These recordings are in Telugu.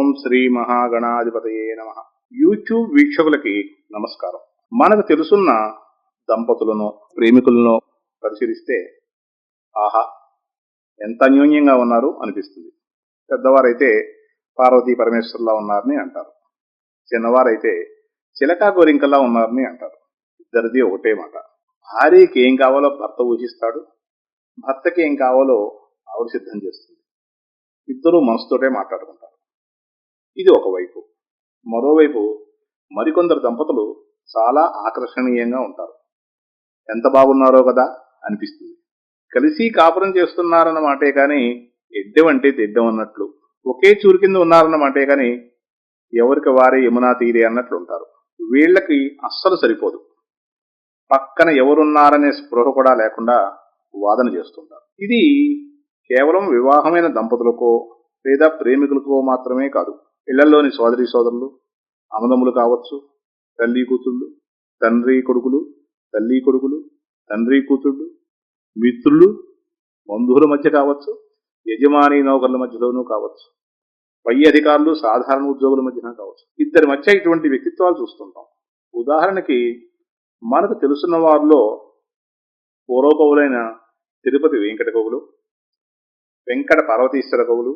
ఓం శ్రీ మహాగణాధిపతయే నమ. యూట్యూబ్ వీక్షకులకి నమస్కారం. మనకు తెలుసున్న దంపతులను ప్రేమికులను పరిశీలిస్తే ఆహా ఎంత అన్యోన్యంగా ఉన్నారు అనిపిస్తుంది. పెద్దవారైతే పార్వతీ పరమేశ్వర్లా ఉన్నారని అంటారు. చిన్నవారైతే చిలకా గోరింకలా ఉన్నారని అంటారు. ఇద్దరిది ఒకటే మాట. భార్యకి ఏం కావాలో భర్త ఊహిస్తాడు భర్తకి ఏం కావాలో ఆవిడ సిద్ధం చేస్తుంది. ఇద్దరూ మనసుతోటే మాట్లాడుకుంటారు. ఇది ఒకవైపు మరోవైపు మరికొందరు దంపతులు చాలా ఆకర్షణీయంగా ఉంటారు. ఎంత బాగున్నారో కదా అనిపిస్తుంది. కలిసి కాపురం చేస్తున్నారన్నమాటే కానీ ఎద్దెం అంటే తెడ్డం అన్నట్లు ఒకే చూరు కింద ఉన్నారన్నమాటే కానీ ఎవరికి వారే యమునా తీరే అన్నట్లు ఉంటారు. వీళ్ళకి అస్సలు సరిపోదు. పక్కన ఎవరున్నారనే స్పృహ కూడా లేకుండా వాదన చేస్తుంటారు. ఇది కేవలం వివాహమైన దంపతులకో లేదా ప్రేమికులకో మాత్రమే కాదు. ఇళ్ళలోని సోదరి సోదరులు అమదములు కావచ్చు తల్లి కూతుళ్ళు తండ్రి కొడుకులు తల్లి కొడుకులు తండ్రి కూతుళ్ళు మిత్రులు బంధువుల మధ్య కావచ్చు యజమాని నౌకర్ల మధ్యలోనూ కావచ్చు పై అధికారులు సాధారణ ఉద్యోగుల మధ్యన కావచ్చు. ఇద్దరి మధ్య ఇటువంటి వ్యక్తిత్వాలు చూస్తుంటాం. ఉదాహరణకి మనకు తెలుసున్న వారిలో పూర్వకవులైన తిరుపతి వెంకట కవులు వెంకట పార్వతీశ్వర కవులు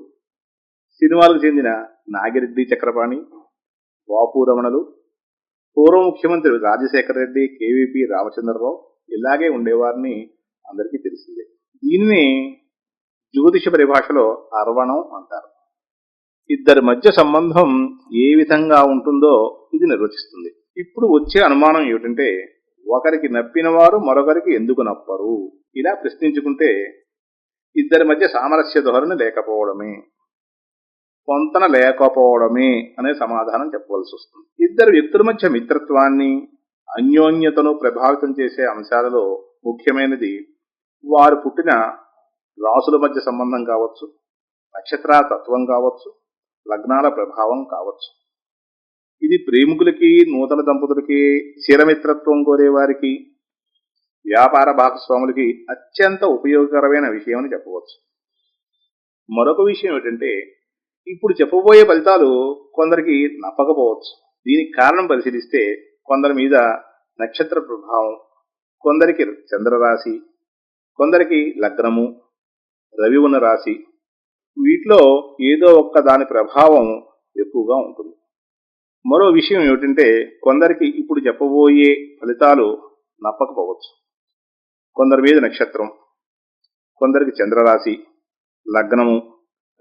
సినిమాలకు చెందిన నాగిరెడ్డి చక్రపాణి వాపు రమణలు పూర్వ ముఖ్యమంత్రి రాజశేఖర రెడ్డి కేవీపీ రామచంద్రరావు ఇలాగే ఉండేవారిని అందరికీ తెలిసిందే. దీనిని జ్యోతిష పరిభాషలో అర్వణం అంటారు. ఇద్దరి మధ్య సంబంధం ఏ విధంగా ఉంటుందో ఇది నిర్వచిస్తుంది. ఇప్పుడు వచ్చే అనుమానం ఏమిటంటే ఒకరికి నప్పిన వారు మరొకరికి ఎందుకు నప్పరు? ఇలా ప్రశ్నించుకుంటే ఇద్దరి మధ్య సామరస్య ధోరణి లేకపోవడమే. పొంతన లేకపోవడమే అనే సమాధానం చెప్పవలసి వస్తుంది. ఇద్దరు వ్యక్తుల మధ్య మిత్రత్వాన్ని అన్యోన్యతను ప్రభావితం చేసే అంశాలలో ముఖ్యమైనది వారు పుట్టిన రాసుల మధ్య సంబంధం కావచ్చు నక్షత్ర తత్వం కావచ్చు లగ్నాల ప్రభావం కావచ్చు. ఇది ప్రేమికులకి నూతన దంపతులకి చిరమిత్రత్వం కోరే వారికి వ్యాపార భాగస్వాములకి అత్యంత ఉపయోగకరమైన విషయం అని చెప్పవచ్చు. మరొక విషయం ఏంటంటే ఇప్పుడు చెప్పబోయే ఫలితాలు కొందరికి నప్పకపోవచ్చు దీనికి కారణం పరిశీలిస్తే కొందరి మీద నక్షత్ర ప్రభావం కొందరికి చంద్రరాశి కొందరికి లగ్నము రవి ఉన్న రాశి. వీటిలో ఏదో ఒక్క దాని ప్రభావం ఎక్కువగా ఉంటుంది. మరో విషయం ఏమిటంటే కొందరికి ఇప్పుడు చెప్పబోయే ఫలితాలు నప్పకపోవచ్చు కొందరి మీద నక్షత్రం కొందరికి చంద్రరాశి లగ్నము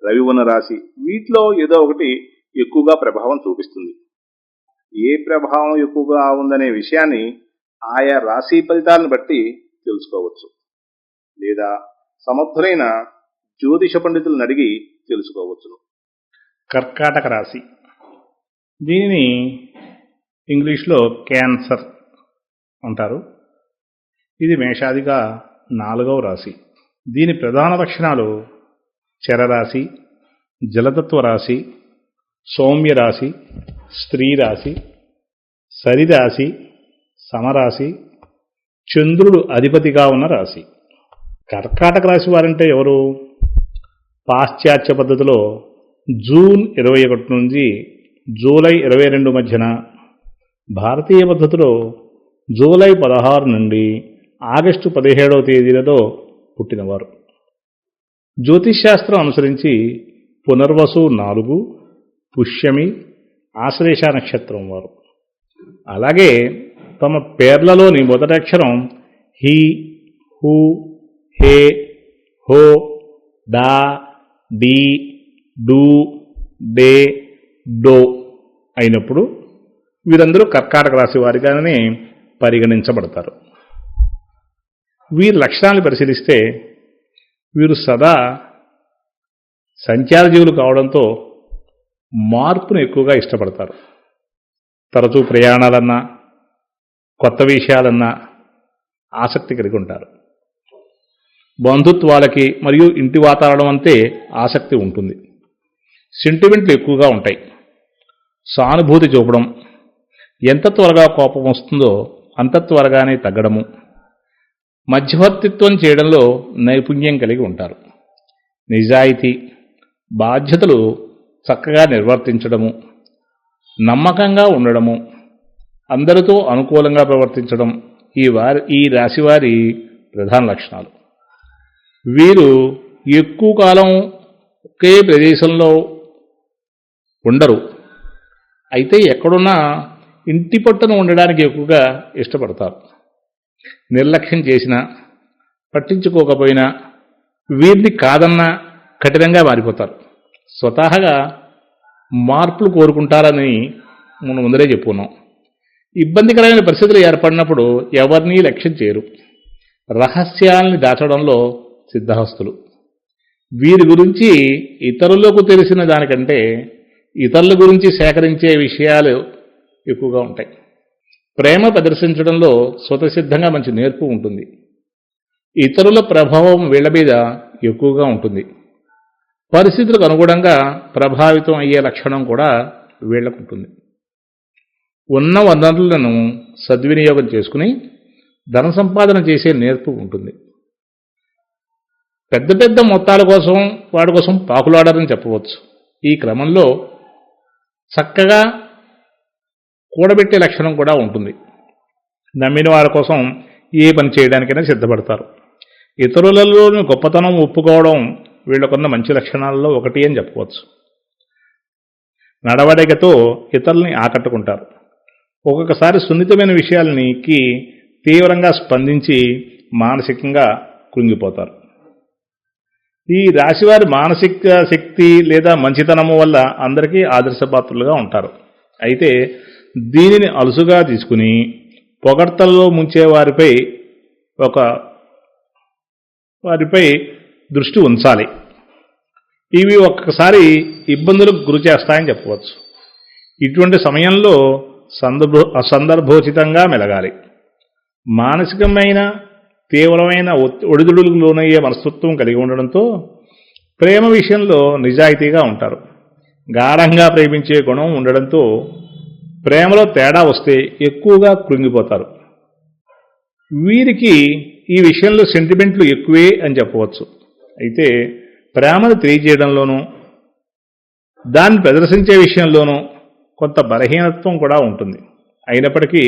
రవి ఉన్న రాశి వీటిలో ఏదో ఒకటి ఎక్కువగా ప్రభావం చూపిస్తుంది. ఏ ప్రభావం ఎక్కువగా ఉందనే విషయాన్ని ఆయా రాశి ఫలితాలను బట్టి తెలుసుకోవచ్చు. లేదా సమర్థులైన జ్యోతిష పండితులను అడిగి తెలుసుకోవచ్చును. కర్కాటక రాశి. దీనిని ఇంగ్లీష్లో క్యాన్సర్ అంటారు. ఇది మేషాదిగా నాలుగవ రాశి. దీని ప్రధాన లక్షణాలు చరరాశి జలతత్వ రాశి సౌమ్య రాశి స్త్రీ రాశి సరిరాశి సమరాశి చంద్రుడు అధిపతిగా ఉన్న రాశి. కర్కాటక రాశి వారంటే ఎవరు? పాశ్చాత్య పద్ధతిలో జూన్ ఇరవై ఒకటి నుంచి జూలై ఇరవై రెండు మధ్యన భారతీయ పద్ధతిలో జూలై పదహారు నుండి ఆగస్టు పదిహేడవ తేదీలలో పుట్టినవారు. జ్యోతిష్శాస్త్రం అనుసరించి పునర్వసు నాలుగు పుష్యమి ఆశ్లేష నక్షత్రం వారు. అలాగే తమ పేర్లలోని మొదటి అక్షరం హి హు హే హో డా డి డూ డే డో అయినప్పుడు వీరందరూ కర్కాటక రాశి వారిగానే పరిగణించబడతారు. వీరి లక్షణాలు పరిశీలిస్తే వీరు సదా సంచారజీవులు కావడంతో మార్పును ఎక్కువగా ఇష్టపడతారు. తరచూ ప్రయాణాలన్నా కొత్త విషయాలన్నా ఆసక్తి కలిగి ఉంటారు. బంధుత్వాలకి మరియు ఇంటి వాతావరణం అంతే ఆసక్తి ఉంటుంది. సెంటిమెంట్లు ఎక్కువగా ఉంటాయి. సానుభూతి చూపడం ఎంత త్వరగా కోపం వస్తుందో అంత త్వరగానే తగ్గడము. మధ్యవర్తిత్వం చేయడంలో నైపుణ్యం కలిగి ఉంటారు. నిజాయితీ బాధ్యతలు చక్కగా నిర్వర్తించడము నమ్మకంగా ఉండడము అందరితో అనుకూలంగా ప్రవర్తించడం ఈ వారి ఈ రాశివారి ప్రధాన లక్షణాలు. వీరు ఎక్కువ కాలం ఒకే ప్రదేశంలో ఉండరు. అయితే ఎక్కడున్నా ఇంటి పట్టున ఉండడానికి ఎక్కువగా ఇష్టపడతారు. నిర్లక్ష్యం చేసినా పట్టించుకోకపోయినా వీరిని కాదన్నా కఠినంగా మారిపోతారు స్వతహాగా మార్పులు కోరుకుంటారని మనం ముందరే చెప్పుకున్నాం. ఇబ్బందికరమైన పరిస్థితులు ఏర్పడినప్పుడు ఎవరినీ లక్ష్యం చేయరు. రహస్యాల్ని దాచడంలో సిద్ధహస్తులు. వీరి గురించి ఇతరులకు తెలిసిన దానికంటే ఇతరుల గురించి సేకరించే విషయాలు ఎక్కువగా ఉంటాయి. ప్రేమ ప్రదర్శించడంలో స్వతసిద్ధంగా మంచి నేర్పు ఉంటుంది. ఇతరుల ప్రభావం వీళ్ళ మీద ఎక్కువగా ఉంటుంది. పరిస్థితులకు అనుగుణంగా ప్రభావితం అయ్యే లక్షణం కూడా వీళ్ళకు ఉంటుంది ఉన్న వనరులను సద్వినియోగం చేసుకుని ధన సంపాదన చేసే నేర్పు ఉంటుంది. పెద్ద పెద్ద మొత్తాల కోసం వాడి కోసం పాకులాడారని చెప్పవచ్చు. ఈ క్రమంలో చక్కగా కూడబెట్టే లక్షణం కూడా ఉంటుంది. నమ్మిన వారి కోసం ఏ పని చేయడానికైనా సిద్ధపడతారు. ఇతరులలోని గొప్పతనం ఒప్పుకోవడం వీళ్ళకున్న మంచి లక్షణాలలో ఒకటి అని చెప్పవచ్చు నడవడికతో ఇతరుల్ని ఆకట్టుకుంటారు. ఒక్కొక్కసారి సున్నితమైన విషయాలనికి తీవ్రంగా స్పందించి మానసికంగా కృంగిపోతారు. ఈ రాశివారి మానసిక శక్తి లేదా మంచితనము వల్ల అందరికీ ఆదర్శపాత్రులుగా ఉంటారు. అయితే దీనిని అలుసుగా తీసుకుని పొగడ్తల్లో ముంచే వారిపై ఒక వారిపై దృష్టి ఉంచాలి. ఇవి ఒక్కసారి ఇబ్బందులకు గురి చేస్తాయని చెప్పవచ్చు. ఇటువంటి సమయంలో సందర్భ సందర్భోచితంగా మెలగాలి. మానసికమైన తీవ్రమైన ఒడిదుడులకు లోనయ్యే మనస్తత్వం కలిగి ఉండడంతో ప్రేమ విషయంలో నిజాయితీగా ఉంటారు. గాఢంగా ప్రేమించే గుణం ఉండడంతో ప్రేమలో తేడా వస్తే ఎక్కువగా కృంగిపోతారు. వీరికి ఈ విషయంలో సెంటిమెంట్లు ఎక్కువే అని చెప్పవచ్చు. అయితే ప్రేమను తెలియజేయడంలోనూ దాన్ని ప్రదర్శించే విషయంలోనూ కొంత బలహీనత్వం కూడా ఉంటుంది. అయినప్పటికీ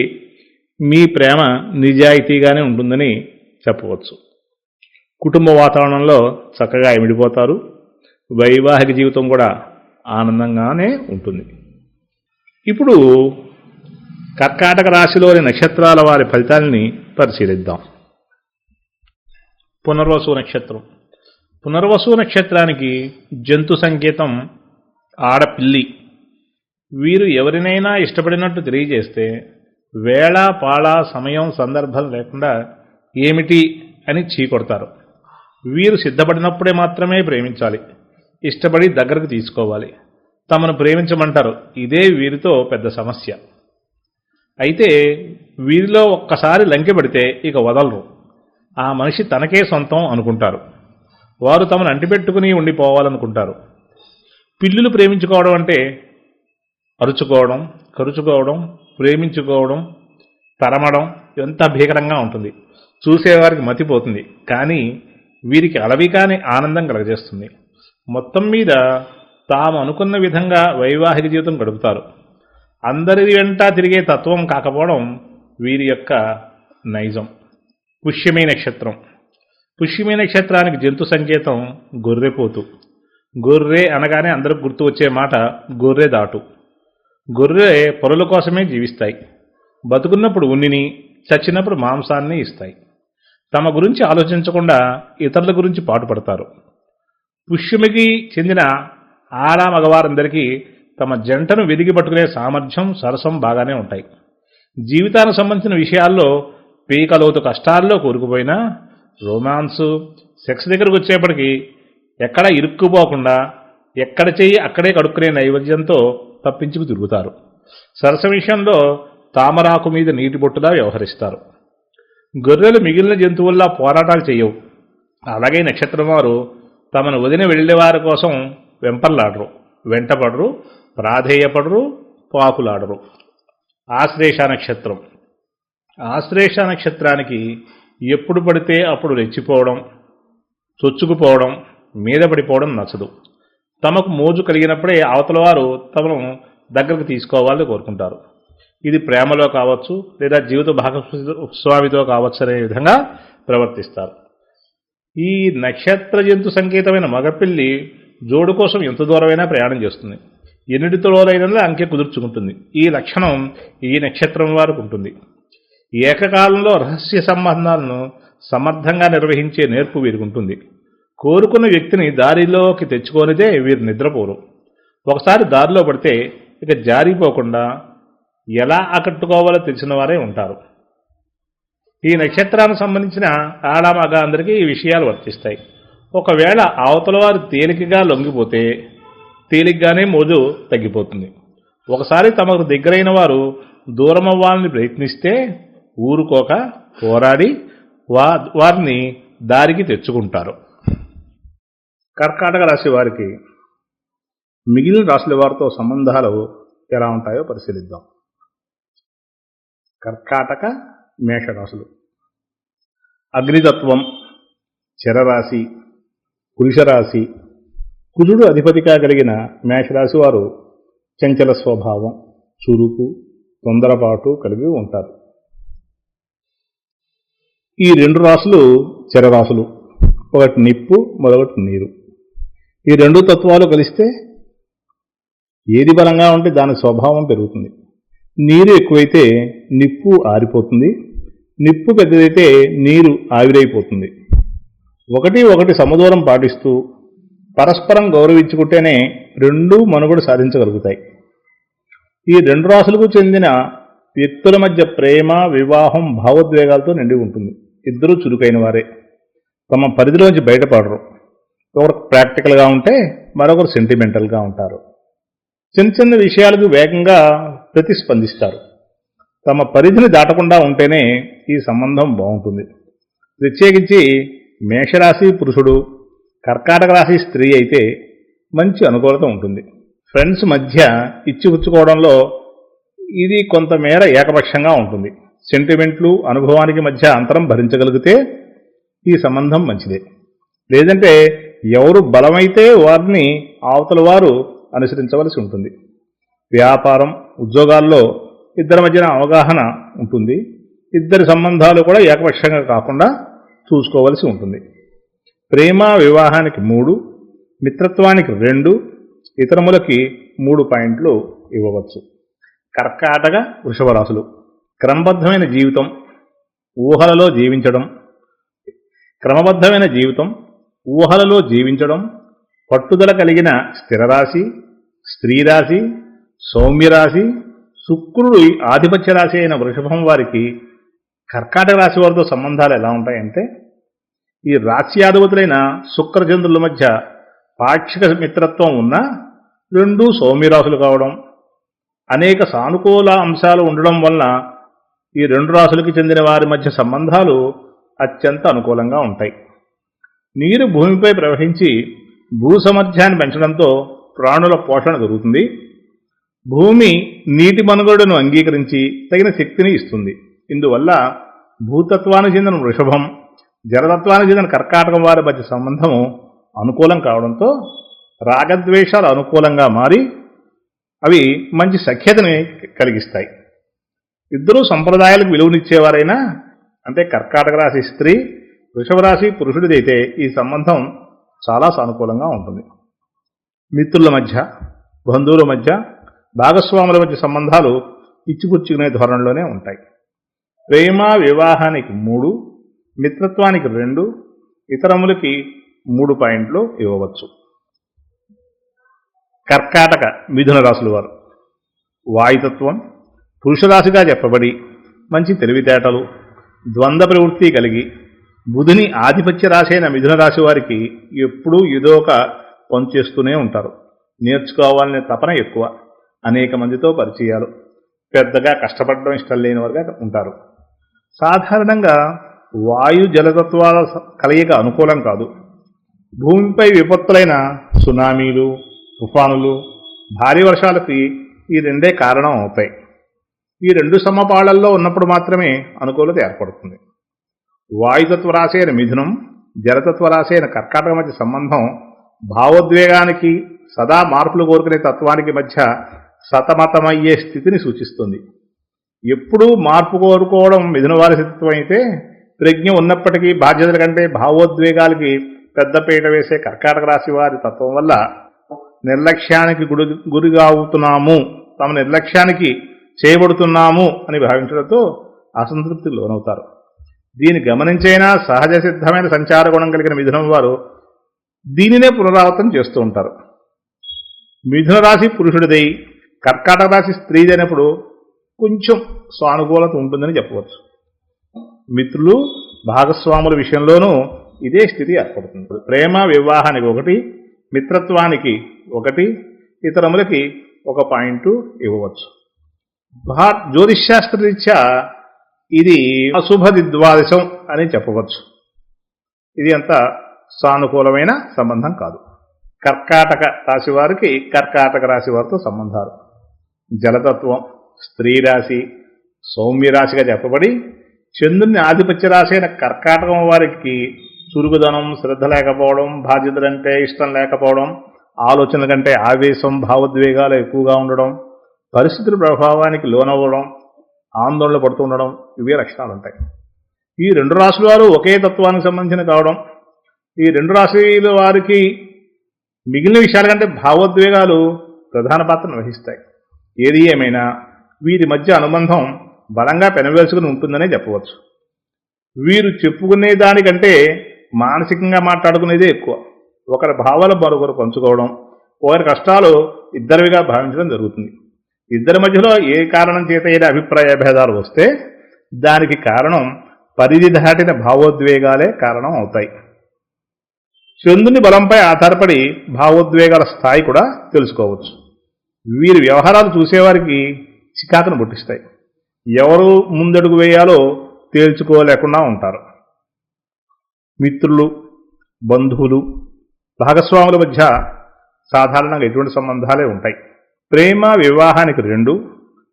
మీ ప్రేమ నిజాయితీగానే ఉంటుందని చెప్పవచ్చు. కుటుంబ వాతావరణంలో చక్కగా ఇమిడిపోతారు వైవాహిక జీవితం కూడా ఆనందంగానే ఉంటుంది. ఇప్పుడు కర్కాటక రాశిలోని నక్షత్రాల వారి ఫలితాలని పరిశీలిద్దాం. పునర్వసు నక్షత్రం. పునర్వసు నక్షత్రానికి జంతు సంకేతం ఆడపిల్లి. వీరు ఎవరినైనా ఇష్టపడినట్టు తెలియజేస్తే వేళ పాళ సమయం సందర్భం లేకుండా ఏమిటి అని చీకొడతారు. వీరు సిద్ధపడినప్పుడే మాత్రమే ప్రేమించాలి. ఇష్టపడి దగ్గరకు తీసుకోవాలి. తమను ప్రేమించమంటారు. ఇదే వీరితో పెద్ద సమస్య. అయితే వీరిలో ఒక్కసారి లంకెపడితే ఇక వదలరు. ఆ మనిషి తనకే సొంతం అనుకుంటారు. వారు తమను అంటిపెట్టుకుని ఉండిపోవాలనుకుంటారు. పిల్లులు ప్రేమించుకోవడం అంటే అరుచుకోవడం కరుచుకోవడం ప్రేమించుకోవడం తరమడం ఎంత భీకరంగా ఉంటుంది. చూసేవారికి మతిపోతుంది. కానీ వీరికి అలవి కాని ఆనందం కలగజేస్తుంది. మొత్తం మీద తాము అనుకున్న విధంగా వైవాహిక జీవితం గడుపుతారు. అందరి వెంట తిరిగే తత్వం కాకపోవడం వీరి యొక్క నైజం. పుష్యమీ నక్షత్రం. పుష్యమీ నక్షత్రానికి జంతు సంకేతం గొర్రెపోతు గొర్రె అనగానే అందరికి గుర్తు వచ్చే మాట గొర్రె దాటు. గొర్రె పొరల కోసమే జీవిస్తాయి. బతుకున్నప్పుడు ఉన్నిని చచ్చినప్పుడు మాంసాన్ని ఇస్తాయి. తమ గురించి ఆలోచించకుండా ఇతరుల గురించి పాటుపడతారు. పుష్యమికి చెందిన ఆడ మగవారందరికీ తమ జంటను వెదిగి పట్టుకునే సామర్థ్యం సరసం బాగానే ఉంటాయి. జీవితానికి సంబంధించిన విషయాల్లో పీకలోతు కష్టాల్లో కూరుకుపోయినా రొమాన్సు సెక్స్ దగ్గరకు వచ్చేప్పటికీ ఎక్కడ ఇరుక్కుపోకుండా ఎక్కడ చెయ్యి అక్కడే కడుక్కునే నైవేద్యంతో తప్పించుకు తిరుగుతారు. సరస విషయంలో తామరాకు మీద నీటి బొట్టులా వ్యవహరిస్తారు. గొర్రెలు మిగిలిన జంతువుల్లా పోరాటాలు చేయవు అలాగే నక్షత్రం వారు తమను వదిన వెళ్ళే వారి కోసం వెంపర్లాడరు వెంటపడరు ప్రాధేయపడరు పాకులాడరు. ఆశ్లేష నక్షత్రం. ఆశ్లేష నక్షత్రానికి ఎప్పుడు పడితే అప్పుడు రెచ్చిపోవడం చొచ్చుకుపోవడం మీద పడిపోవడం నచ్చదు. తమకు మోజు కలిగినప్పుడే అవతల వారు తమను దగ్గరకు తీసుకోవాలని కోరుకుంటారు. ఇది ప్రేమలో కావచ్చు లేదా జీవిత భాగస్వామితో కావచ్చు అనే విధంగా ప్రవర్తిస్తారు. ఈ నక్షత్ర జంతు సంకేతమైన మగపిల్లి జోడు కోసం ఎంత దూరమైనా ప్రయాణం చేస్తుంది. ఎన్నిటితోనైనా అంకె కుదుర్చుకుంటుంది. ఈ లక్షణం ఈ నక్షత్రం వారికి ఉంటుంది. ఏకకాలంలో రహస్య సంబంధాలను సమర్థంగా నిర్వహించే నేర్పు వీరికి ఉంటుంది కోరుకున్న వ్యక్తిని దారిలోకి తెచ్చుకోనిదే వీరు నిద్రపోరు. ఒకసారి దారిలో పడితే ఇక జారిపోకుండా ఎలా ఆకట్టుకోవాలో తెలిసిన వారే ఉంటారు. ఈ నక్షత్రానికి సంబంధించిన ఆడ మగ అందరికీ ఈ విషయాలు వర్తిస్తాయి. ఒకవేళ అవతల వారు తేలికగా లొంగిపోతే తేలిగ్గానే మోజు తగ్గిపోతుంది. ఒకసారి తమకు దగ్గరైన వారు దూరం అవ్వాలని ప్రయత్నిస్తే ఊరుకోక పోరాడి వా వారిని దారికి తెచ్చుకుంటారు. కర్కాటక రాశి వారికి మిగిలిన రాశుల వారితో సంబంధాలు ఎలా ఉంటాయో పరిశీలిద్దాం. కర్కాటక మేషరాశులు. అగ్నితత్వం చిరరాశి పురుషరాశి. కుజుడు అధిపతిగా కలిగిన మేషరాశి వారు చంచల స్వభావం చురుకు తొందరపాటు కలిగి ఉంటారు. ఈ రెండు రాశులు చరరాశులు. ఒకటి నిప్పు మరొకటి నీరు. ఈ రెండు తత్వాలు కలిస్తే ఏది బలంగా ఉంటే దాని స్వభావం పెరుగుతుంది. నీరు ఎక్కువైతే నిప్పు ఆరిపోతుంది. నిప్పు పెద్దదైతే నీరు ఆవిరైపోతుంది. ఒకటి ఒకటి సమదూరం పాటిస్తూ పరస్పరం గౌరవించుకుంటేనే రెండూ మనుగడ సాధించగలుగుతాయి. ఈ రెండు రాసులకు చెందిన వ్యక్తుల మధ్య ప్రేమ వివాహం భావోద్వేగాలతో నిండి ఉంటుంది. ఇద్దరూ చురుకైన వారే. తమ పరిధిలోంచి బయటపడరు. ఒకరు ప్రాక్టికల్గా ఉంటే మరొకరు సెంటిమెంటల్గా ఉంటారు. చిన్న చిన్న విషయాలకు వేగంగా ప్రతిస్పందిస్తారు. తమ పరిధిని దాటకుండా ఉంటేనే ఈ సంబంధం బాగుంటుంది. ప్రత్యేకించి మేషరాశి పురుషుడు కర్కాటక రాశి స్త్రీ అయితే మంచి అనుకూలత ఉంటుంది. ఫ్రెండ్స్ మధ్య ఇచ్చిపుచ్చుకోవడంలో ఇది కొంతమేర ఏకపక్షంగా ఉంటుంది. సెంటిమెంట్లు అనుభవానికి మధ్య అంతరం భరించగలిగితే ఈ సంబంధం మంచిదే. లేదంటే ఎవరు బలమైతే వారిని అవతల వారు అనుసరించవలసి ఉంటుంది. వ్యాపారం ఉద్యోగాల్లో ఇద్దరి మధ్యన అవగాహన ఉంటుంది. ఇద్దరి సంబంధాలు కూడా ఏకపక్షంగా కాకుండా చూసుకోవలసి ఉంటుంది. ప్రేమ వివాహానికి మూడు మిత్రత్వానికి రెండు ఇతరములకి మూడు పాయింట్లు ఇవ్వవచ్చు. కర్కాటక వృషభ రాశులు క్రమబద్ధమైన జీవితం ఊహలలో జీవించడం. క్రమబద్ధమైన జీవితం ఊహలలో జీవించడం. పట్టుదల కలిగిన స్థిరరాశి స్త్రీరాశి సౌమ్యరాశి శుక్రుడు ఆధిపత్య రాశి అయిన వృషభం వారికి కర్కాటక రాశి వారితో సంబంధాలు ఎలా ఉంటాయంటే ఈ రాశ్యాధిపతులైన శుక్రచంద్రుల మధ్య పాక్షిక మిత్రత్వం ఉన్న రెండూ సౌమ్యరాశులు కావడం అనేక సానుకూల అంశాలు ఉండడం వలన ఈ రెండు రాశులకి చెందిన వారి మధ్య సంబంధాలు అత్యంత అనుకూలంగా ఉంటాయి. నీరు భూమిపై ప్రవహించి భూ సామర్థ్యాన్ని పెంచడంతో ప్రాణుల పోషణ జరుగుతుంది. భూమి నీటి మనుగడను అంగీకరించి తగిన శక్తిని ఇస్తుంది. ఇందువల్ల భూతత్వానికి చెందిన వృషభం జలతత్వానికి చెందిన కర్కాటకం వారి మధ్య సంబంధము అనుకూలం కావడంతో రాగద్వేషాలు అనుకూలంగా మారి అవి మంచి సఖ్యతని కలిగిస్తాయి. ఇద్దరూ సంప్రదాయాలకు విలువనిచ్చేవారైనా అంటే కర్కాటక రాశి స్త్రీ వృషభ రాశి పురుషుడిదైతే ఈ సంబంధం చాలా సానుకూలంగా ఉంటుంది. మిత్రుల మధ్య బంధువుల మధ్య భాగస్వాముల మధ్య సంబంధాలు ఇచ్చిపుచ్చుకునే ధోరణిలోనే ఉంటాయి. ప్రేమ వివాహానికి మూడు మిత్రత్వానికి రెండు ఇతరములకి మూడు పాయింట్లు ఇవ్వవచ్చు. కర్కాటక మిథున రాశుల వారు వాయుతత్వం పురుషరాశిగా చెప్పబడి మంచి తెలివితేటలు ద్వంద్వ ప్రవృత్తి కలిగి బుధుని ఆధిపత్య రాశి అయిన మిథున రాశి వారికి ఎప్పుడూ ఏదో ఒక ఉంటారు. నేర్చుకోవాలనే తపన ఎక్కువ. అనేక మందితో పరిచయాలు. పెద్దగా కష్టపడడం ఇష్టం లేని వారుగా ఉంటారు. సాధారణంగా వాయు జలతత్వాల కలయిక అనుకూలం కాదు. భూమిపై విపత్తులైన సునామీలు తుఫానులు భారీ వర్షాలకి ఈ రెండే కారణం అవుతాయి. ఈ రెండు సమపాళల్లో ఉన్నప్పుడు మాత్రమే అనుకూలత ఏర్పడుతుంది. వాయుతత్వ రాశి అయిన మిథునం జలతత్వ రాశి అయిన కర్కాటక మధ్య సంబంధం భావోద్వేగానికి సదా మార్పులు కోరుకునే తత్వానికి మధ్య సతమతమయ్యే స్థితిని సూచిస్తుంది. ఎప్పుడూ మార్పు కోరుకోవడం మిథునవారి స్థితిత్వం అయితే ప్రజ్ఞ ఉన్నప్పటికీ బాధ్యతల కంటే భావోద్వేగాలకి పెద్దపీట వేసే కర్కాటక రాశి వారి తత్వం వల్ల నిర్లక్ష్యానికి గురి గురిగా అవుతున్నాము తమ నిర్లక్ష్యానికి చేయబడుతున్నాము అని భావించడంతో అసంతృప్తికి లోనవుతారు. దీన్ని గమనించైనా సహజ సిద్ధమైన సంచార గుణం కలిగిన మిథునం వారు దీనినే పునరావృతం చేస్తూ ఉంటారు. మిథున రాశి పురుషుడిదై కర్కాటక రాశి స్త్రీదైనప్పుడు కొంచెం సానుకూలత ఉంటుందని చెప్పవచ్చు. మిత్రులు భాగస్వాముల విషయంలోనూ ఇదే స్థితి ఏర్పడుతుంది. ప్రేమ వివాహానికి ఒకటి మిత్రత్వానికి ఒకటి ఇతరములకి ఒక పాయింట్ ఇవ్వవచ్చు. భా జ్యోతిష్శాస్త్రరీత్యా ఇది అశుభ దిద్వాదశం అని చెప్పవచ్చు. ఇది అంత సానుకూలమైన సంబంధం కాదు. కర్కాటక రాశి వారికి కర్కాటక రాశి వారితో సంబంధాలు. జలతత్వం స్త్రీ రాశి చెప్పబడి చంద్రుని ఆధిపత్య రాశి అయిన కర్కాటకం వారికి చురుకుదనం శ్రద్ధ లేకపోవడం బాధ్యతలంటే ఇష్టం లేకపోవడం ఆలోచనల కంటే ఆవేశం భావోద్వేగాలు ఎక్కువగా ఉండడం పరిస్థితుల ప్రభావానికి లోనవ్వడం ఆందోళన పడుతూ ఉండడం ఇవే లక్షణాలు ఉంటాయి. ఈ రెండు రాశుల వారు ఒకే తత్వానికి సంబంధించిన కావడం ఈ రెండు రాశుల వారికి మిగిలిన విషయాల కంటే భావోద్వేగాలు ప్రధాన పాత్రను వహిస్తాయి ఏది ఏమైనా వీరి మధ్య అనుబంధం బలంగా పెనవేసుకుని ఉంటుందనే చెప్పవచ్చు. వీరు చెప్పుకునే దానికంటే మానసికంగా మాట్లాడుకునేదే ఎక్కువ. ఒకరి భావాలు మరొకరు పంచుకోవడం ఒకరి కష్టాలు ఇద్దరివిగా భావించడం జరుగుతుంది. ఇద్దరి మధ్యలో ఏ కారణం చేత అయినా అభిప్రాయ భేదాలు వస్తే దానికి కారణం పరిధి దాటిన భావోద్వేగాలే కారణం అవుతాయి. చంద్రుని బలంపై ఆధారపడి భావోద్వేగాల స్థాయి కూడా తెలుసుకోవచ్చు. వీరి వ్యవహారాలు చూసేవారికి చికాకును పుట్టిస్తాయి. ఎవరు ముందడుగు వేయాలో తేల్చుకోలేకుండా ఉంటారు. మిత్రులు బంధువులు భాగస్వాముల మధ్య సాధారణంగా ఎటువంటి సంబంధాలే ఉంటాయి. ప్రేమ వివాహానికి రెండు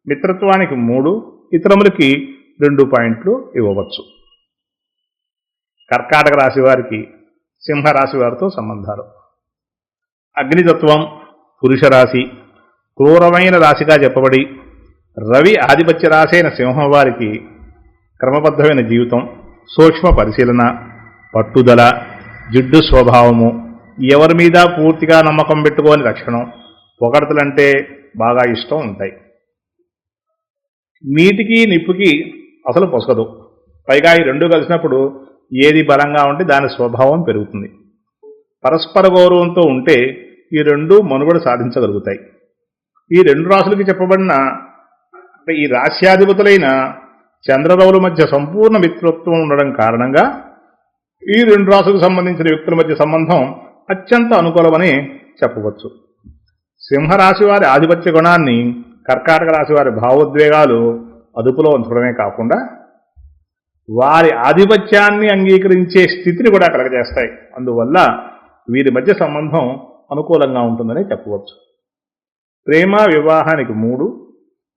మిత్రత్వానికి మూడు ఇతరములకి రెండు పాయింట్లు ఇవ్వవచ్చు. కర్కాటక రాశి వారికి సింహరాశి వారితో సంబంధాలు. అగ్నితత్వం పురుష రాశి క్రూరమైన రాశిగా చెప్పబడి రవి ఆధిపత్య రాశి సింహం వారికి క్రమబద్ధమైన జీవితం సూక్ష్మ పరిశీలన పట్టుదల జిడ్డు స్వభావము ఎవరి మీద పూర్తిగా నమ్మకం పెట్టుకోని లక్షణం పొగడతలంటే బాగా ఇష్టం ఉంటాయి. నీటికి నిప్పుకి అసలు పొసగదు. పైగా ఈ రెండు కలిసినప్పుడు ఏది బలంగా ఉంటే దాని స్వభావం పెరుగుతుంది. పరస్పర గౌరవంతో ఉంటే ఈ రెండు మనుగడ సాధించగలుగుతాయి. ఈ రెండు రాసులకి చెప్పబడిన అంటే ఈ రాశ్యాధిపతులైన చంద్రరావుల మధ్య సంపూర్ణ మిత్రత్వం ఉండడం కారణంగా ఈ రెండు రాసులకు సంబంధించిన వ్యక్తుల మధ్య సంబంధం అత్యంత అనుకూలమని చెప్పవచ్చు. సింహరాశి వారి ఆధిపత్య గుణాన్ని కర్కాటక రాశి వారి భావోద్వేగాలు అదుపులో ఉంచడమే కాకుండా వారి ఆధిపత్యాన్ని అంగీకరించే స్థితిని కూడా కలగజేస్తాయి. అందువల్ల వీరి మధ్య సంబంధం అనుకూలంగా ఉంటుందని చెప్పవచ్చు. ప్రేమ వివాహానికి మూడు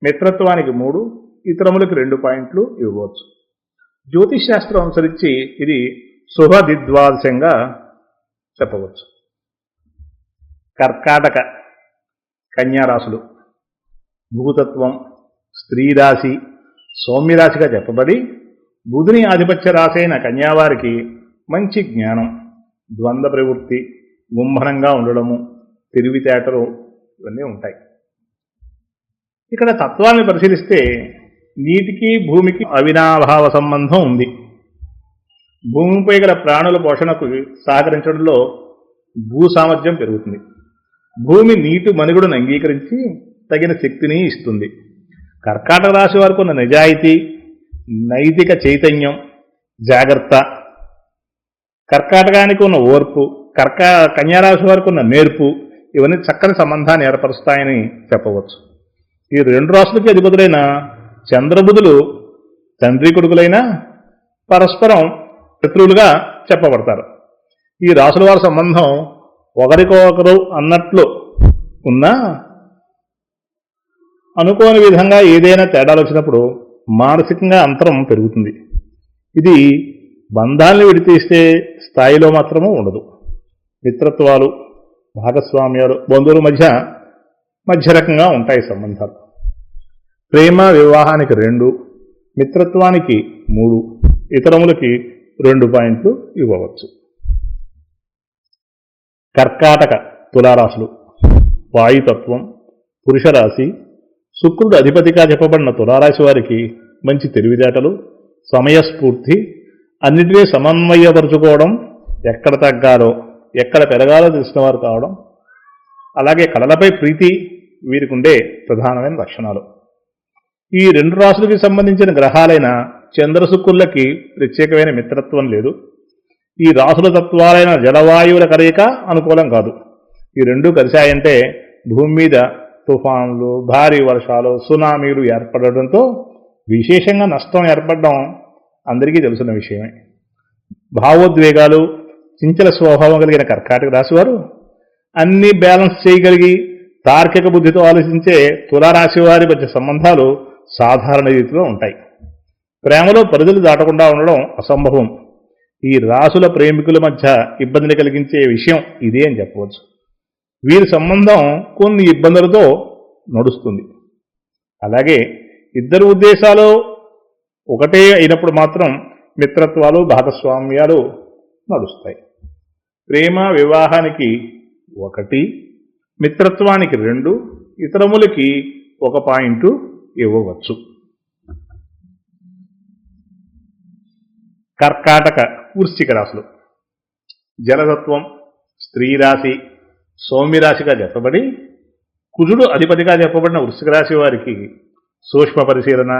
మిత్రత్వానికి మూడు ఇతరములకు రెండు పాయింట్లు ఇవ్వవచ్చు. జ్యోతిష్ శాస్త్రం అనుసరించి ఇది శుభదిద్వాదశంగా చెప్పవచ్చు. కర్కాటక కన్యారాశులు భూతత్వం స్త్రీరాశి సౌమ్యరాశిగా చెప్పబడి బుధుని ఆధిపత్య రాశి అయిన కన్యావారికి మంచి జ్ఞానం ద్వంద్వ ప్రవృత్తి గుంభనంగా ఉండడము తెలివితేటలు ఇవన్నీ ఉంటాయి. ఇక్కడ తత్వాన్ని పరిశీలిస్తే నీటికి భూమికి అవినాభావ సంబంధం ఉంది. భూమిపై గల ప్రాణుల పోషణకు సహకరించడంలో భూ సామర్థ్యం పెరుగుతుంది. భూమి నీటి మనుగుడును అంగీకరించి తగిన శక్తిని ఇస్తుంది. కర్కాటక రాశి వారికి ఉన్న నిజాయితీ నైతిక చైతన్యం జాగ్రత్త. కర్కాటకానికి ఉన్న ఓర్పు కర్కా కన్యారాశి వారికి ఉన్న నేర్పు ఇవన్నీ చక్కని సంబంధాన్ని ఏర్పరుస్తాయని చెప్పవచ్చు. ఈ రెండు రాశులకి అధిపతులైన చంద్రబుధులు తండ్రి కొడుకులైన పరస్పరం శత్రువులుగా చెప్పబడతారు. ఈ రాసుల వారి సంబంధం ఒకరికొకరు అన్నట్లు ఉన్నా అనుకోని విధంగా ఏదైనా తేడాలు వచ్చినప్పుడు మానసికంగా అంతరం పెరుగుతుంది. ఇది బంధాలను విడితీస్తే స్థాయిలో మాత్రము ఉండదు. మిత్రత్వాలు భాగస్వామ్యాలు బంధువుల మధ్య మధ్య రకంగా ఉంటాయి సంబంధాలు. ప్రేమ వివాహానికి రెండు మిత్రత్వానికి మూడు ఇతరములకి రెండు పాయింట్లు ఇవ్వవచ్చు. కర్కాటక తులారాశులు వాయుతత్వం పురుషరాశి శుక్రుడు అధిపతిగా చెప్పబడిన తులారాశి వారికి మంచి తెలివితేటలు సమయస్ఫూర్తి అన్నిటినీ సమన్వయపరుచుకోవడం ఎక్కడ తగ్గాలో ఎక్కడ పెరగాలో తెలిసిన వారు కావడం అలాగే కళలపై ప్రీతి వీరికుండే ప్రధానమైన లక్షణాలు. ఈ రెండు రాశులకి సంబంధించిన గ్రహాలైన చంద్రశుక్రులకి ప్రత్యేకమైన మిత్రత్వం లేదు. ఈ రాసుల తత్వాలైన జలవాయువుల కలయిక అనుకూలం కాదు. ఈ రెండు కలిశాయంటే భూమి మీద తుఫాన్లు భారీ వర్షాలు సునామీలు ఏర్పడడంతో విశేషంగా నష్టం ఏర్పడడం అందరికీ తెలిసిన విషయమే. భావోద్వేగాలు చించల స్వభావం కలిగిన కర్కాటక రాశివారు అన్నీ అన్ని బ్యాలెన్స్ చేయగలిగి తార్కిక బుద్ధితో ఆలోచించే తులారాశి వారి మధ్య సంబంధాలు సాధారణ రీతిలో ఉంటాయి. ప్రేమలో పరిధులు దాటకుండా ఉండడం అసంభవం. ఈ రాసుల ప్రేమికుల మధ్య ఇబ్బందిని కలిగించే విషయం ఇదే అని చెప్పవచ్చు. వీరి సంబంధం కొన్ని ఇబ్బందులతో నడుస్తుంది. అలాగే ఇద్దరు ఉద్దేశాలు ఒకటే అయినప్పుడు మాత్రం మిత్రత్వాలు భాగస్వామ్యాలు నడుస్తాయి. ప్రేమ వివాహానికి ఒకటి మిత్రత్వానికి రెండు ఇతరములకి ఒక పాయింట్ ఇవ్వవచ్చు. కర్కాటక వృశ్చిక రాశులు. జలతత్వం స్త్రీ రాశి చెప్పబడి కుజుడు అధిపతిగా చెప్పబడిన వృశ్చిక రాశి వారికి సూక్ష్మ పరిశీలన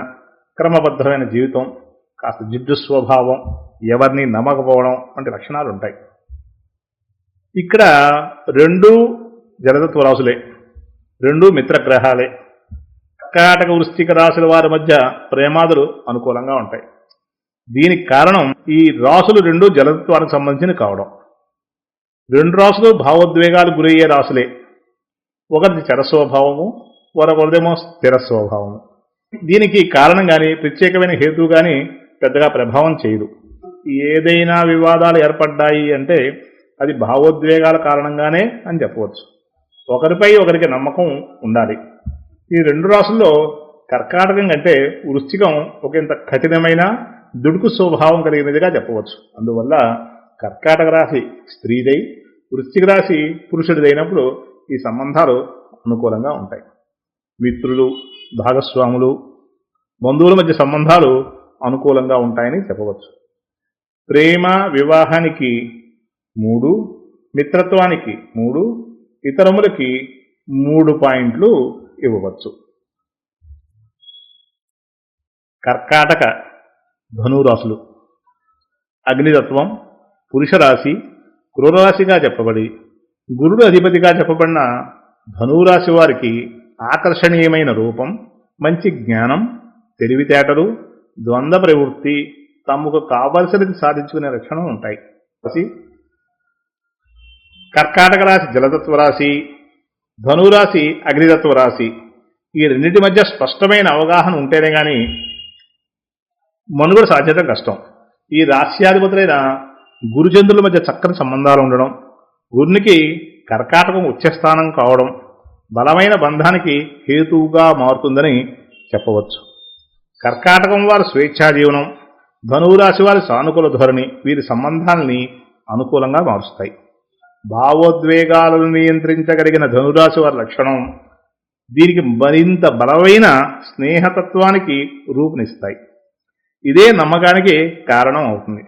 క్రమబద్ధమైన జీవితం కాస్త జిడ్డు స్వభావం ఎవరిని నమ్మకపోవడం వంటి లక్షణాలు ఉంటాయి ఇక్కడ రెండు జలతత్వ రాశులే రెండు మిత్రగ్రహాలే. కర్కాటక వృశ్చిక రాశుల వారి మధ్య ప్రేమాదులు అనుకూలంగా ఉంటాయి. దీనికి కారణం ఈ రాసులు రెండు జలతత్వానికి సంబంధించిన కావడం. రెండు రాసులు భావోద్వేగాలు గురయ్యే రాసులే. ఒకరిది చరస్వభావము మరొకరిదేమో స్థిర స్వభావము దీనికి కారణం కానీ ప్రత్యేకమైన హేతు కానీ పెద్దగా ప్రభావం చేయదు. ఏదైనా వివాదాలు ఏర్పడ్డాయి అంటే అది భావోద్వేగాల కారణంగానే అని చెప్పవచ్చు. ఒకరిపై ఒకరికి నమ్మకం ఉండాలి. ఈ రెండు రాసుల్లో కర్కాటకం కంటే వృశ్చికం ఒకంత కఠినమైన దుడుకు స్వభావం కలిగినదిగా చెప్పవచ్చు. అందువల్ల కర్కాటక రాశి స్త్రీదై వృశ్చిక రాశి పురుషుడిదైనప్పుడు ఈ సంబంధాలు అనుకూలంగా ఉంటాయి. మిత్రులు భాగస్వాములు బంధువుల మధ్య సంబంధాలు అనుకూలంగా ఉంటాయని చెప్పవచ్చు. ప్రేమ వివాహానికి మూడు మిత్రత్వానికి మూడు ఇతరములకి మూడు పాయింట్లు ఇవ్వవచ్చు. కర్కాటక ధనురాశులు. అగ్నితత్వం పురుషరాశి క్రూరరాశిగా చెప్పబడి గురుడు అధిపతిగా చెప్పబడిన ధనురాశి వారికి ఆకర్షణీయమైన రూపం మంచి జ్ఞానం తెలివితేటలు ద్వంద్వ ప్రవృత్తి తమకు కావలసినది సాధించుకునే లక్షణం ఉంటాయి. కర్కాటక రాశి జలతత్వ రాశి ధనురాశి అగ్నితత్వ రాశి. ఈ రెండింటి మధ్య స్పష్టమైన అవగాహన ఉంటేనే కానీ మనుగడ సాధ్యత కష్టం. ఈ రాశ్యాధిపతులైన గురుచంద్రుల మధ్య చక్కని సంబంధాలు ఉండడం గురునికి కర్కాటకం ఉచ్చస్థానం కావడం బలమైన బంధానికి హేతువుగా మారుతుందని చెప్పవచ్చు. కర్కాటకం వారి స్వేచ్ఛా జీవనం ధనురాశి వారి సానుకూల ధోరణి వీరి సంబంధాలని అనుకూలంగా మారుస్తాయి. భావోద్వేగాలను నియంత్రించగలిగిన ధనురాశి వారి లక్షణం. దీనికి మరింత బలమైన స్నేహతత్వానికి రూపునిస్తాయి. ఇదే నమ్మకానికి కారణం అవుతుంది.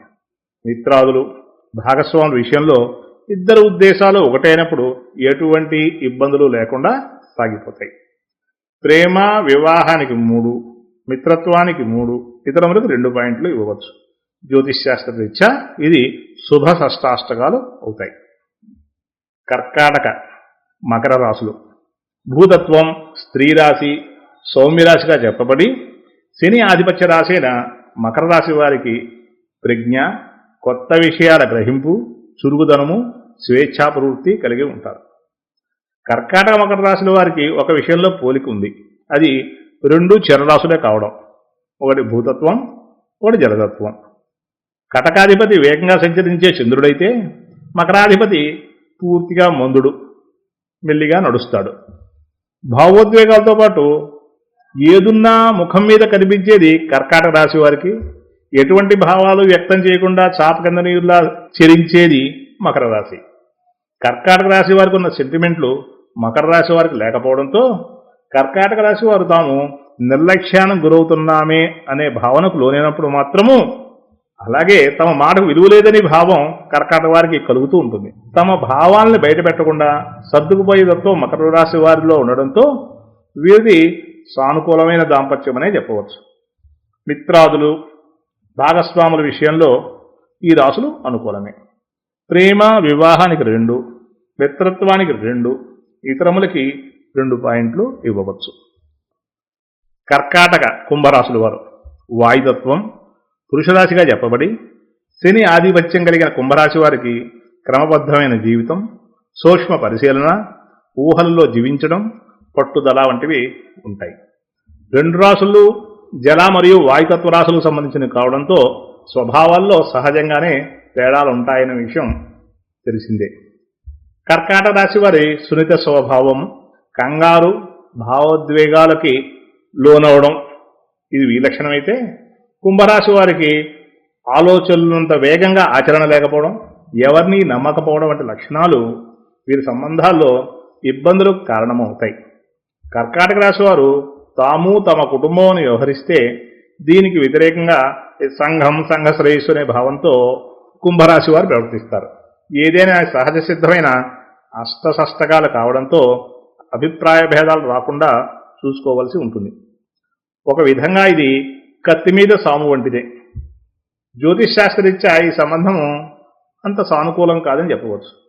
మిత్రాదులు భాగస్వాముల విషయంలో ఇద్దరు ఉద్దేశాలు ఒకటైనప్పుడు ఎటువంటి ఇబ్బందులు లేకుండా సాగిపోతాయి. ప్రేమ వివాహానికి మూడు మిత్రత్వానికి మూడు ఇతరములకు రెండు పాయింట్లు ఇవ్వవచ్చు. జ్యోతిష్ శాస్త్ర రీత్యా ఇది శుభ షష్టాష్టకాలు అవుతాయి. కర్కాటక మకర రాశులు. భూతత్వం స్త్రీ రాశి సౌమ్యరాశిగా చెప్పబడి శని ఆధిపత్య రాశి అయిన మకర రాశి వారికి ప్రజ్ఞ కొత్త విషయాల గ్రహింపు చురుగుదనము స్వేచ్ఛా ప్రవృత్తి కలిగి ఉంటారు. కర్కాటక మకర రాశుల వారికి ఒక విషయంలో పోలిక ఉంది. అది రెండు చరరాశులే కావడం. ఒకటి భూతత్వం ఒకటి జలతత్వం. కటకాధిపతి వేగంగా సంచరించే చంద్రుడైతే మకరాధిపతి పూర్తిగా మందుడు మెల్లిగా నడుస్తాడు. భావోద్వేగాలతో పాటు ఏదున్నా ముఖం మీద కనిపించేది కర్కాటక రాశి వారికి ఎటువంటి భావాలు వ్యక్తం చేయకుండా చాప కింద నీరులా చెరించేది మకర రాశి. కర్కాటక రాశి వారికి ఉన్న సెంటిమెంట్లు మకర రాశి వారికి లేకపోవడంతో కర్కాటక రాశి వారు తాము నిర్లక్ష్యానికి గురవుతున్నామే అనే భావనకు లోనైనప్పుడు మాత్రము అలాగే తమ మాటకు విలువ లేదని భావం కర్కాటక వారికి కలుగుతూ ఉంటుంది. తమ భావాలను బయట పెట్టకుండా సర్దుకుపోయే తత్వం మకర రాశి వారిలో ఉండడంతో వీరిది సానుకూలమైన దాంపత్యమనే చెప్పవచ్చు. మిత్రాదులు భాగస్వాముల విషయంలో ఈ రాసులు అనుకూలమే. ప్రేమ వివాహానికి రెండు మిత్రత్వానికి రెండు ఇతరములకి రెండు పాయింట్లు ఇవ్వవచ్చు. కర్కాటక కుంభరాశుల వారు వాయుతత్వం పురుషరాశిగా చెప్పబడి శని ఆధిపత్యం కలిగిన కుంభరాశి వారికి క్రమబద్ధమైన జీవితం సూక్ష్మ పరిశీలన ఊహలలో జీవించడం పట్టుదల వంటివి ఉంటాయి. రెండు రాసులు జల మరియు వాయుతత్వ రాశులకు సంబంధించినవి కావడంతో స్వభావాల్లో సహజంగానే తేడాలు ఉంటాయనే విషయం తెలిసిందే. కర్కాటక రాశి వారి సున్నిత స్వభావం కంగారు భావోద్వేగాలకి లోనవడం ఇది విలక్షణమైతే కుంభరాశి వారికి ఆలోచనలంత వేగంగా ఆచరణ లేకపోవడం ఎవరిని నమ్మకపోవడం వంటి లక్షణాలు వీరి సంబంధాల్లో ఇబ్బందులకు కారణమవుతాయి. కర్కాటక రాశి వారు తాము తమ కుటుంబం వ్యవహరిస్తే దీనికి వ్యతిరేకంగా సంఘం సంఘ శ్రేయస్సు అనే భావంతో కుంభరాశి వారు ప్రవర్తిస్తారు. ఏదైనా సహజ సిద్ధమైన అష్టసష్టకాలు కావడంతో అభిప్రాయ భేదాలు రాకుండా చూసుకోవలసి ఉంటుంది. ఒక విధంగా ఇది కత్తి మీద సాము వంటిదే. జ్యోతిష్శాస్త్రరీత్యా ఈ సంబంధము అంత సానుకూలం కాదని చెప్పవచ్చు.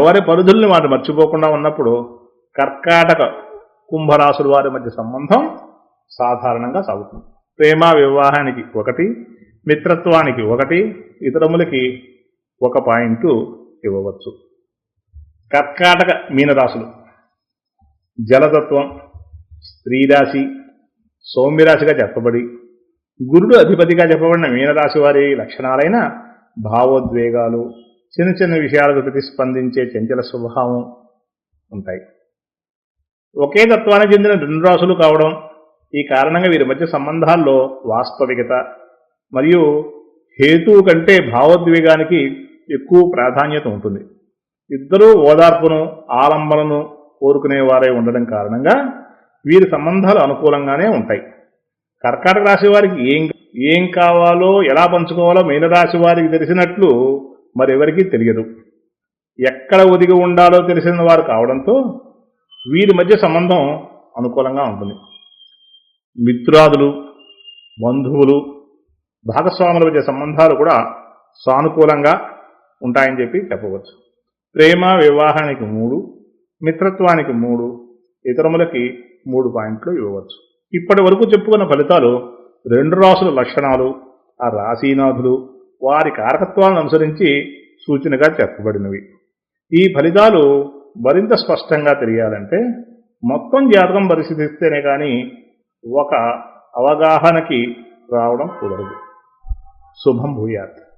ఎవరి పరిధుల్ని వారు మర్చిపోకుండా ఉన్నప్పుడు కర్కాటక కుంభరాశుల వారి మధ్య సంబంధం సాధారణంగా సాగుతుంది. ప్రేమ వివాహానికి ఒకటి మిత్రత్వానికి ఒకటి ఇతరములకి ఒక పాయింట్ ఇవ్వవచ్చు. కర్కాటక మీనరాశులు. జలతత్వం స్త్రీరాశి సౌమ్యరాశిగా చెప్పబడి గురుడు అధిపతిగా చెప్పబడిన మీనరాశి వారి లక్షణాలైన భావోద్వేగాలు చిన్న చిన్న విషయాలకు ప్రతిస్పందించే చంచల స్వభావం ఉంటాయి. ఒకే తత్వానికి చెందిన రెండు రాసులు కావడం ఈ కారణంగా వీరి మధ్య సంబంధాల్లో వాస్తవికత మరియు హేతువు కంటే భావోద్వేగానికి ఎక్కువ ప్రాధాన్యత ఉంటుంది. ఇద్దరూ ఓదార్పును ఆలంబనను కోరుకునేవారే ఉండడం కారణంగా వీరి సంబంధాలు అనుకూలంగానే ఉంటాయి. కర్కాటక రాశి వారికి ఏం ఏం కావాలో ఎలా పంచుకోవాలో మీనరాశి వారికి తెలిసినట్లు మరెవరికీ తెలియదు. ఎక్కడ ఒదిగి ఉండాలో తెలిసిన వారు కావడంతో వీరి మధ్య సంబంధం అనుకూలంగా ఉంటుంది. మిత్రాదులు బంధువులు భాగస్వాముల మధ్య సంబంధాలు కూడా సానుకూలంగా ఉంటాయని చెప్పి చెప్పవచ్చు. ప్రేమ వివాహానికి మూడు మిత్రత్వానికి మూడు ఇతరములకి మూడు పాయింట్లు ఇవ్వవచ్చు. ఇప్పటి వరకు చెప్పుకున్న ఫలితాలు రెండు రాసుల లక్షణాలు ఆ రాశీనాథులు వారి కారకత్వాలను అనుసరించి సూచనగా చెప్పబడినవి. ఈ ఫలితాలు మరింత స్పష్టంగా తెలియాలంటే మొత్తం జాతకం పరిశీలిస్తేనే కానీ ఒక అవగాహనకి రావడం కుదరదు. శుభం భూయాత్.